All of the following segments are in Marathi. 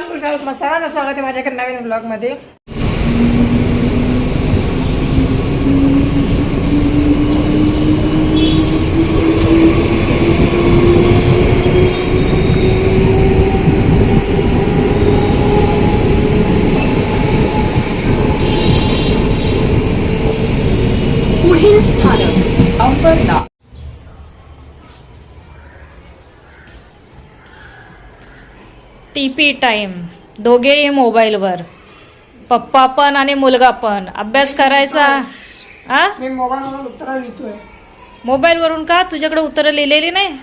एव्हरीवन कृष्णा तुम्हाला सर्वांचं स्वागत आहे माझ्याकडे नवीन ब्लॉगमध्ये पुढील स्थानक अंबरनाथ. टी पी टाईम दोघेही मोबाईलवर पप्पा पण आणि मुलगा पण. अभ्यास करायचा? आ? मी मोबाईलवरून उत्तर लिहितोय. मोबाईलवरून का? तुझ्याकडे उत्तरं लिहिलेली नाही?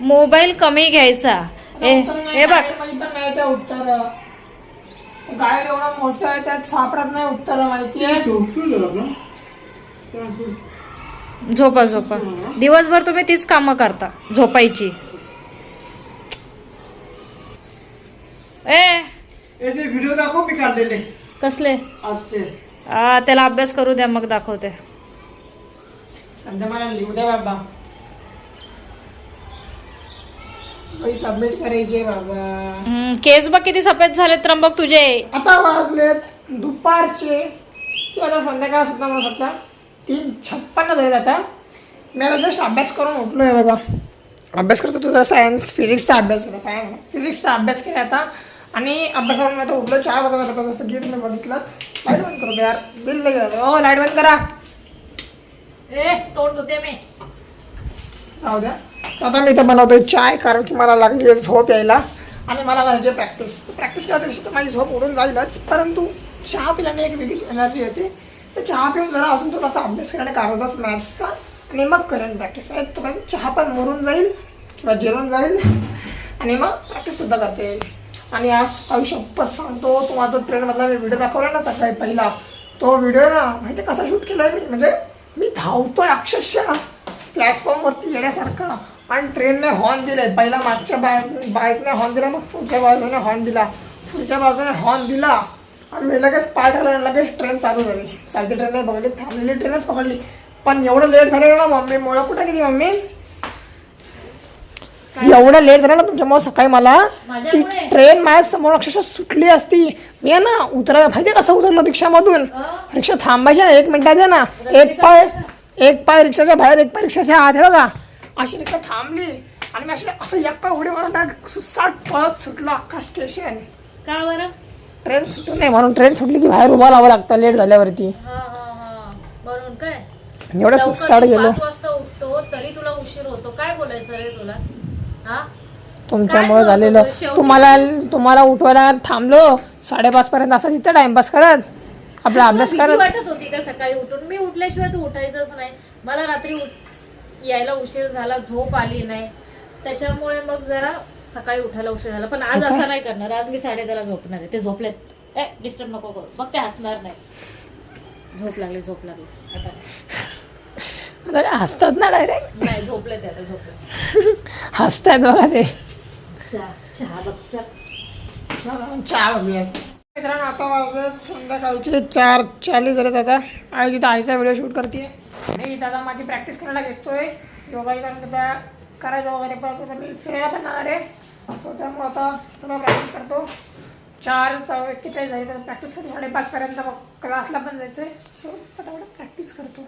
मोबाईल कमी घ्यायचा. ए हे बघ. पण नाही त्या उत्तर. एवढं मोठं आहे त्यात सापडत नाही उत्तर माहिती आहे. झोपा झोपा. दिवसभर तुम्ही तीच कामं करता झोपायची. ए! याचे व्हिडिओ दाखव मी काढलेले. कसले? आ, त्याला अभ्यास करू द्या मग दाखवते. बाबा. सबमिट करायचे बाबा. केस बघ किती सफेद झाले त्र्यंबक तुझे. आता वाजलेत दुपारचे. किंवा आता संध्याकाळ सुद्धा म्हणू शकता. तीन छप्पन्न झाले आता. मी आता जस्ट अभ्यास करून उठलो आहे बघा. अभ्यास करतो तुझा सायन्स फिजिक्सचा अभ्यास केला सायन्स फिजिक्सचा अभ्यास केला आता. आणि अभ्यास करून मी आता उठलो चार वाजता होता जसं की तुम्ही बघितलं. लाइट बंद करू यार. बिल गेलं हो लाइट बंद करा. ए तोड होते मी. जाऊ द्या. आता मी इथं बनवतोय चाय कारण की मला लागली आहे झोप यायला. आणि मला करायची प्रॅक्टिस प्रॅक्टिस असेल तर माझी झोप उडून जाईलच. परंतु चहा पिल्याने एक वेगळीच एनर्जी येते. तर चहा पिऊन जरा अजून थोडासा अभ्यास करणे अर्धा मॅथ्सचा आणि मग करेन प्रॅक्टिस तुम्हाला चहा पण मरून जाईल किंवा जिरून जाईल. आणि मग प्रॅक्टिससुद्धा करता. येईल आणि आज काही शपथ सांगतो तुम्हाला जो ट्रेनमधला मी व्हिडिओ दाखवला ना सकाळी पहिला तो व्हिडिओ ना माहिती आहे कसा शूट केला आहे मी? म्हणजे मी धावतोय अक्षरशः. प्लॅटफॉर्मवरती येण्यासारखा. आणि ट्रेनने हॉर्न दिले पहिला मागच्या बाय बाईकने हॉर्न दिला मग पुढच्या बाजूने हॉर्न दिला. पुढच्या बाजूने हॉर्न दिला. मी लगेच पाय टाकला लगेच ट्रेन चालू झाली. चालती ट्रेन नाही बघली थांबलेली ट्रेनच पकडली. पण एवढं लेट झालं ना मम्मी मुळे कुठे गेली मम्मी? एवढं लेट झालं ना तुमच्यामुळे सकाळी मला? ती ट्रेन माझ्यासमोर अक्षरशः सुटली असती. मी आहे ना उतरा माहिती कसं उतरलं रिक्षामधून? रिक्षा थांबायची ना एक मिनिटात आहे ना. एक पाय एक पाय रिक्षाच्या बाहेर एक पाय रिक्षाच्या आत. आहे बघा. अशी रिक्षा थांबली. आणि मी अशी असं एक पाय उडी मारून सुसाट पळत सुटलो अख्खा स्टेशन का बरं? ट्रेन सुटू नये म्हणून ट्रेन सुटली की बाहेर उभा लावावं लागतं. लेट झाल्यावरती. हा हा हा. म्हणून काय? एवढं सुसाट गेलो. पाच वाजता उठतो तरी तुला उशीर होतो. काय बोलायचं रे तुला? हा? तुमच्यामुळे काय झालेलं? शेवटी- तुम्हाला तुम्हाला उठवायला थांबलो. साडेपाच पर्यंत असं तिथं टाइमपास करत. आपला अभ्यास भीती करत. वाटत होती का सकाळी उठून? मी उठल्याशिवाय तू उठायचंच नाही. मला रात्री उठ- यायला उशीर झाला झोप आली नाही. त्याच्यामुळे मग जरा सकाळी उठायला उशीर झाला. पण आज असं नाही करणार. आज मी साडे त्याला झोपणार आहे. ते झोपलेत. ए डिस्टर्ब नको करू. मग ते हसणार नाही. झोप लागली झोप लागली. आता. हसतात ना डायरेक्ट नाही झोपले ते आता झोपले हसतायत बघा ते. चहा चहा बघ चहा. चहा बघूयात मित्रांनो आता वाजत संध्याकाळचे चार चाळीस झालेत आता. आई तिथं आईचा व्हिडिओ शूट करते इथं आता माझी प्रॅक्टिस करायला घेतोय. योगा कारण त्या करायचं वगैरे परत मी फिरायला पण जाणार आहे. सो त्यामुळं आता थोडं प्रॅक्टिस करतो. चार चौ एक्केचाळीस जायचं तर प्रॅक्टिस करतो. साडेपाचपर्यंत मग क्लासला पण जायचं आहे सो पटापट प्रॅक्टिस करतो.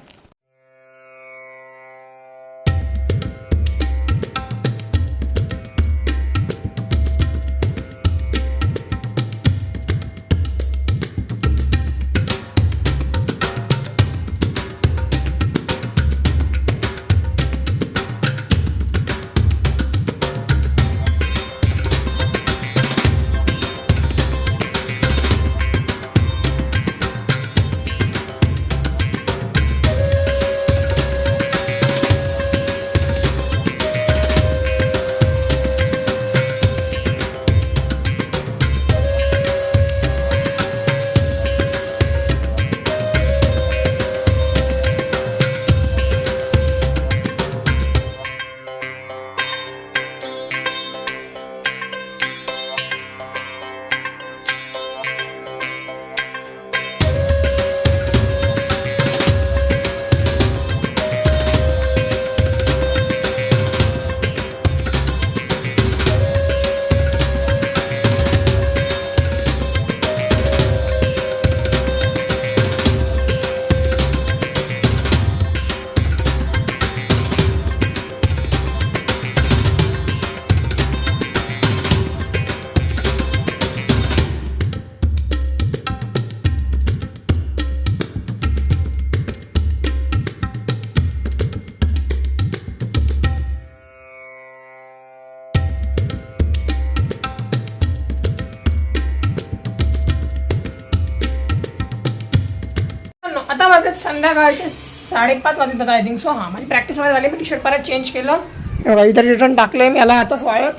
संध्याकाळचे साडेपाच वाजतात आय थिंक सो हाँ माझी प्रॅक्टिस झाली मी टी शर्ट परत चेंज केलं हे इतर रिटर्न टाकले मी याला आताच वाळत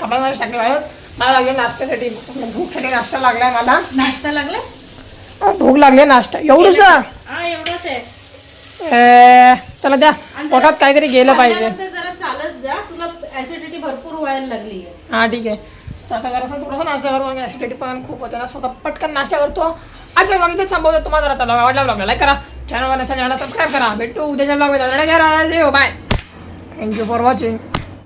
कपाळमध्ये टाकले वाळत मला लागले नाश्त्यासाठी भूकसाठी नाश्ता लागलाय मला। नाश्ता लागला अं, भूक लागली नाश्ता। एवढंच एवढंच आहे चला द्या पोटात काहीतरी गेलं पाहिजे। हाँ ठीक आहे. आता जरासा थोडासा नाश्ता करू ॲसिडिटी पण खूप होते ना. स्वतः पटकन नाश्ता करतो. आजच्या ब्लॉग इथेच संपवतो तुम्हाला जरा ब्लॉग आवडला ब्लॉगला लाईक करा. चॅनलवर नसेल चॅनलला सबस्क्राईब करा. भेटू उद्याच्या blog bye thank you for watching